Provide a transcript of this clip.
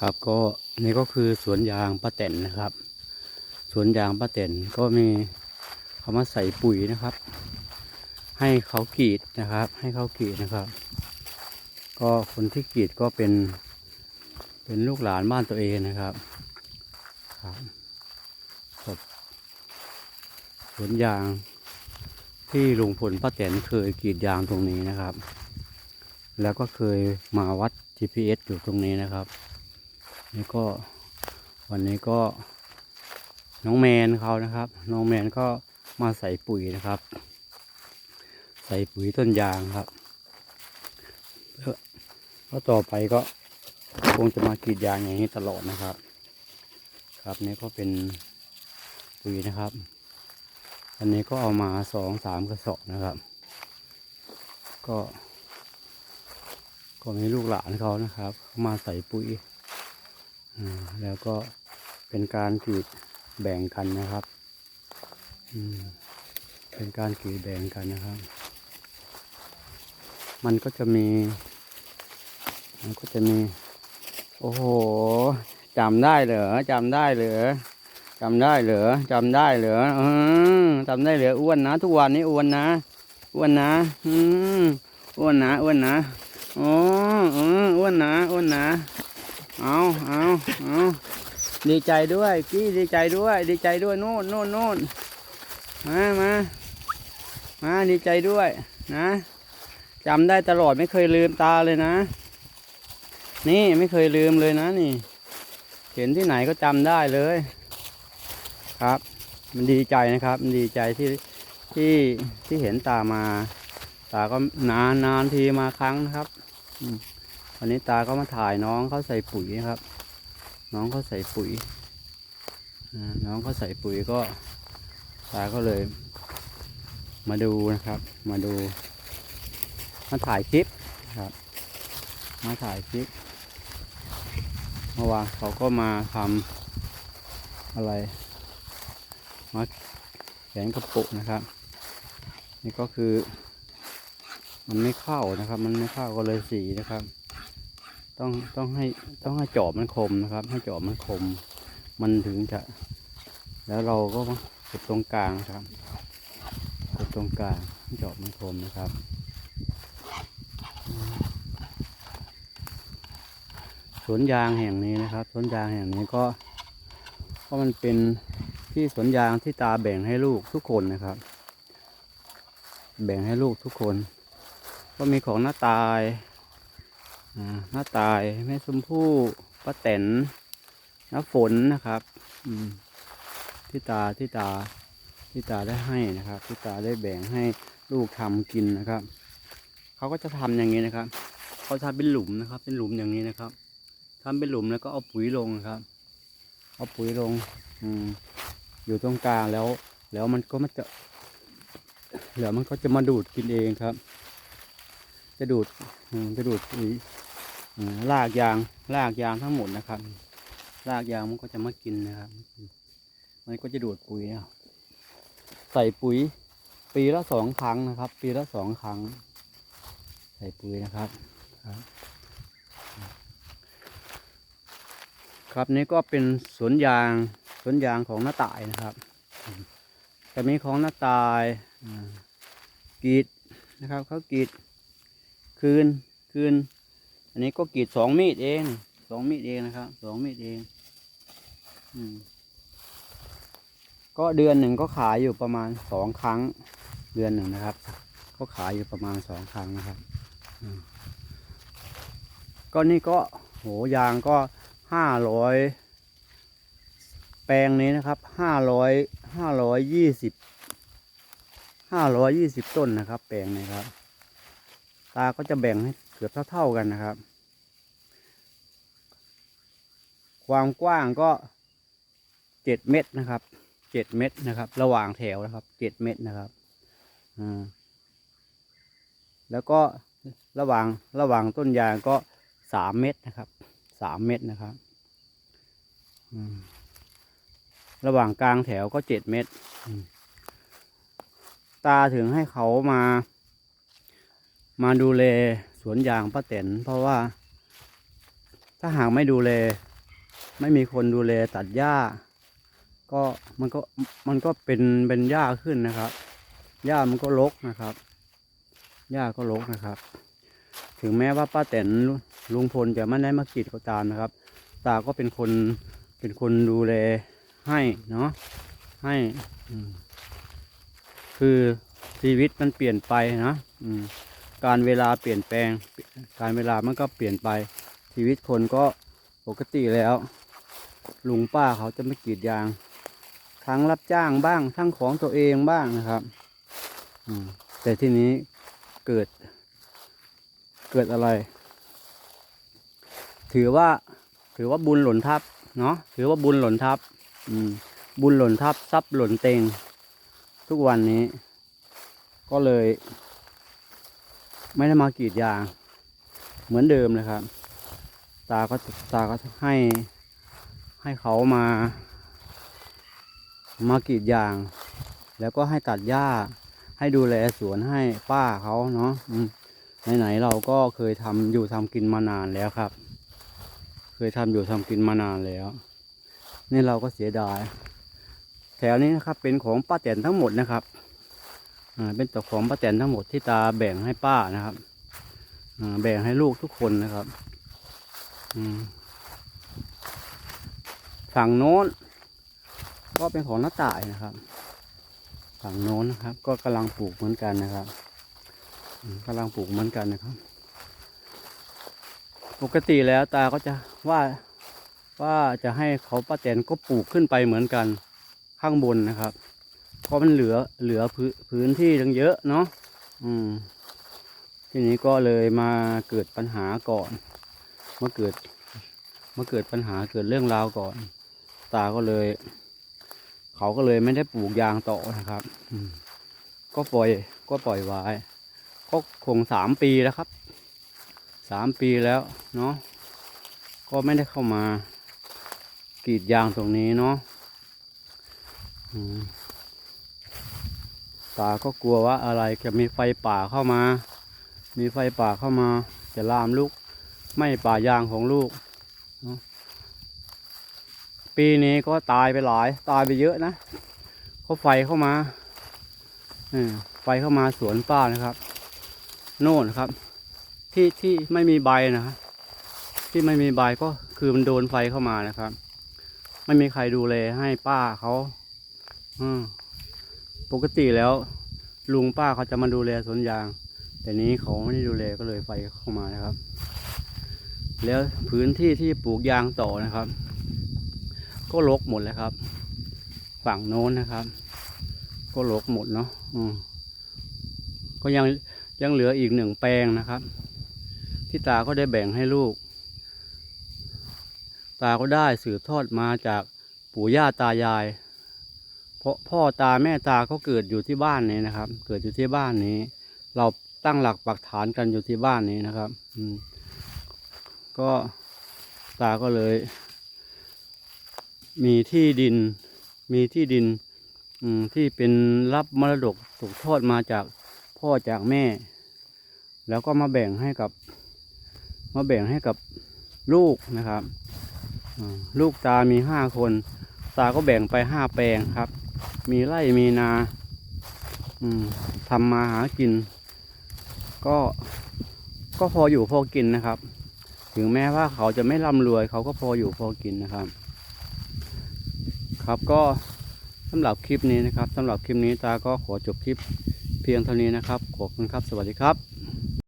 ครับก็นี่ก็คือสวนยางป้าแตนนะครับ สวนยางป้าแตนก็มีเขามาใส่ปุ๋ยนะครับ ให้เขากรีดนะครับ ให้เขากรีดนะครับ ก็คนที่กรีดก็เป็น เป็นลูกหลานบ้านตัวเองนะครับครับสวนยางที่ลุงพลป้าแตนเคยกรีดยางตรงนี้นะครับ แล้วก็เคยมาวัด GPS อยู่ตรงนี้นะครับ นี่ก็วันนี้ก็น้องแมนเขานะครับ น้องแมนก็มาใส่ปุ๋ยนะครับ ใส่ปุ๋ยต้นยางครับแล้วต่อไปก็คงจะมากรีดยางอย่างนี้ตลอดนะครับ ครับนี่ก็เป็นปุ๋ยนะครับ อันนี้ก็เอามาสองสามกระสอบนะครับ ก็ ก็มีลูกหลานเขานะครับ มาใส่ปุ๋ย แล้วก็เป็นการกรีดแบ่งกันนะครับ เป็นการกรีดแบ่งกันนะครับ มันก็จะมี มันก็จะมี โอ้โหจำได้เหรอจำได้เหรอจำได้เหรอจำได้เหรออจำได้เหรออ้วนนะ ทุกวันนี้อ้วนนะ อ้วนนะอืมอ้วนนะอ้วนนะอ้เอออ้วนนะอ้วนนะ เอาเอาเอาดีใจด้วยกี้ดีใจด้วย ดีใจด้วยโน่นโน่นโน่นมามามาดีใจด้วยนะจำได้ตลอดไม่เคยลืมตาเลยนะ นี่ไม่เคยลืมเลยนะนี่ เห็นที่ไหนก็จำได้เลย ครับ มันดีใจนะครับ มันดีใจที่ที่ที่เห็นตามา ตาก็นานนานทีมาครั้งนะครับ อืม วันนี้ตาก็มาถ่ายน้องเขาใส่ปุ๋ยนะครับ น้องเขาใส่ปุ๋ย น้องเขาใส่ปุ๋ยก็ตาก็เลย มาดูนะครับ มาดู มาถ่ายคลิปครับ มาถ่ายคลิปเมื่อวานเขาก็มาทำอะไรมาแขนกระปุกนะครับ นี่ก็คือ มันไม่เข้านะครับ มันไม่เข้าก็เลยสีนะครับ ต้องต้องให้ต้องให้จอบมันคมนะครับ ให้จอบมันคม มันถึงจะ แล้วเราก็กดตรงกลางครับกดตรงกลางให้จอบมันคมนะครับ สวนยางแห่งนี้นะครับ สวนยางแห่งนี้ก็ก็มันเป็นที่สวนยางที่ตาแบ่งให้ลูกทุกคนนะครับ แบ่งให้ลูกทุกคน ก็มีของหน้าตาย หน้าตายแม่ชมพู่ป้าแตนน้าฝนนะครับ อืมที่ตาที่ตาที่ตาได้ให้นะครับ ที่ตาได้แบ่งให้ลูกทำกินนะครับเขาก็จะทำอย่างนี้นะครับเขาทำเป็นหลุมนะครับ เป็นหลุมอย่างนี้นะครับทำเป็นหลุมแล้วก็เอาปุ๋ยลงครับ เอาปุ๋ยลง อืมอยู่ตรงกลางแล้ว แล้วมันก็มันจะเดี๋ยวมันก็จะมาดูดกินเองครับ จะดูดจะดูด ปุ๋ยอืมรากยางรากยางทั้งหมดนะครับรากยางมันก็จะมากินนะครับ มันก็จะดูดปุ๋ยใส่ปุ๋ย ปีละสองครั้งนะครับ ปีละสองครั้ง ใส่ปุ๋ยนะครับครับครับนี่ก็เป็นสวนยางสวนยางของน้าตายนะครับ แต่มีของน้าตายกรีดนะครับเขากรีดคืนคืน อันนี้ก็กรีดสองมีดเองสองมีดเองนะครับสองมีดเองอืมก็เดือนหนึ่งก็ขายอยู่ประมาณสองครั้งเดือนหนึ่งนะครับ ก็ขายอยู่ประมาณสองครั้งนะครับก็นี่ก็โหยางก็ห้าร้อยแปลงนี้นะครับห้าร้อยห้าร้อยยี่สิบห้าร้อยยี่สิบต้นนะครับ แปลงนี้ครับ ตาก็จะแบ่งให้ เกือบเท่าๆกันนะครับ ความกว้างก็เจ็ดเมตรนะครับเจ็ดเมตรนะครับ ระหว่างแถวนะครับเจ็ดเมตรนะครับอ่าแล้วก็ระหว่างระหว่างต้นยางก็สามเมตรนะครับสามเมตรนะครับระหว่างกลางแถวก็เจ็ดเมตร ตาถึงให้เขามา มาดูแล วนยางป้าแตนเพราะว่า ถ้าหากไม่ดูแล ไม่มีคนดูแลตัดหญ้า ก็มันก็มันก็เป็นเป็นหญ้าขึ้นนะครับหญ้ามันก็รกนะครับหญ้าก็รกนะครับ ถึงแม้ว่าป้าแตนลุงพลจะไม่ได้มากีดก็ตามนะครับ ตาก็เป็นคนเป็นคนดูแลให้เนาะให้คือชีวิตมันเปลี่ยนไปนะอืม การเวลาเปลี่ยนแปลง การเวลามันก็เปลี่ยนไป ชีวิตคนก็ปกติแล้ว ลุงป้าเขาจะไม่กรีดยาง ทั้งรับจ้างบ้าง ทั้งของตัวเองบ้างนะครับแต่ที่นี้เกิด เกิดอะไร ถือว่า ถือว่าบุญหล่นทับ เนาะถือว่าบุญหล่นทับ อืม บุญหล่นทับทรัพย์หล่นเต็งทุกวันนี้ ก็เลย ไม่ได้มากรีดยาง เหมือนเดิมเลยครับ ตาก็ตาก็ให้ให้เขามา มากรีดยาง แล้วก็ให้ตัดหญ้า ให้ดูแลสวนให้ป้าเขาเนาะไหนๆเราก็เคยทำอยู่ทำกินมานานแล้วครับ เคยทำอยู่ทำกินมานานแล้วนี่เราก็เสียดาย แถวนี้นะครับเป็นของป้าแตนทั้งหมดนะครับ เป็นตัวของป้าแตนทั้งหมดที่ตาแบ่งให้ป้านะครับแบ่งให้ลูกทุกคนนะครับฝั่งโน้น ก็เป็นของน้าต่ายนะครับ ฝั่งโน้นนะครับ ก็กำลังปลูกเหมือนกันนะครับกำลังปลูกเหมือนกันนะครับ ปกติแล้วตาก็จะว่าว่าจะให้เขาป้าแตนก็ปลูกขึ้นไปเหมือนกันข้างบนนะครับ เพราะมันเหลือเหลือพื้นพื้นที่ตั้งเยอะเนาะอืม ทีนี้ก็เลยมาเกิดปัญหาก่อนมาเกิดมาเกิดปัญหาเกิดเรื่องราวก่อน ตาก็เลย เขาก็เลยไม่ได้ปลูกยางต่อนะครับอืมก็ปล่อยก็ปล่อยไว้ก็คงสามปีแล้วครับสามปีแล้วเนาะก็ไม่ได้เข้ามากรีดยางตรงนี้เนาะอืม ตาก็กลัวว่าอะไรจะมีไฟป่าเข้ามา มีไฟป่าเข้ามา จะลามลูก ไม่ป่ายางของลูก ปีนี้ก็ตายไปหลาย ตายไปเยอะนะเพราะไฟเข้ามาไฟเข้ามาสวนป้านะครับ โน่นครับ ที่ที่ไม่มีใบนะที่ไม่มีใบก็คือมันโดนไฟเข้ามานะครับ ไม่มีใครดูแลให้ป้าเขา อืม ปกติแล้วลุงป้าเขาจะมาดูแลสวนยาง แต่นี้เขาไม่ได้ดูแลก็เลยไฟเข้ามานะครับ แล้วพื้นที่ที่ปลูกยางต่อนะครับ ก็รกหมดเลยครับ ฝั่งโน้นนะครับ ก็รกหมดเนาะอืมก็ยังยังเหลืออีกหนึ่งแปลงนะครับ ที่ตาก็ได้แบ่งให้ลูก ตาก็ได้สืบทอดมาจากปู่ย่าตายาย ราะพ่อตาแม่ตาก็เกิดอยู่ที่บ้านนี้นะครับ เกิดอยู่ที่บ้านนี้ เราตั้งหลักปักฐานกันอยู่ที่บ้านนี้นะครับ อืม ก็ตาก็เลย มีที่ดิน มีที่ดิน อืม ที่เป็นรับมรดกตกทอดมาจากพ่อจากแม่ แล้วก็มาแบ่งให้กับ มาแบ่งให้กับลูกนะครับ ลูกตามีห้าคน ตาก็แบ่งไปห้าแปลงครับ มีไร่มีนาทำมาหากิน ก็ก็พออยู่พอกินนะครับ ถึงแม้ว่าเขาจะไม่ร่ำรวย เขาก็พออยู่พอกินนะครับ ครับก็สำหรับคลิปนี้นะครับสำหรับคลิปนี้ตาก็ขอจบคลิปเพียงเท่านี้นะครับขอบคุณครับ สวัสดีครับ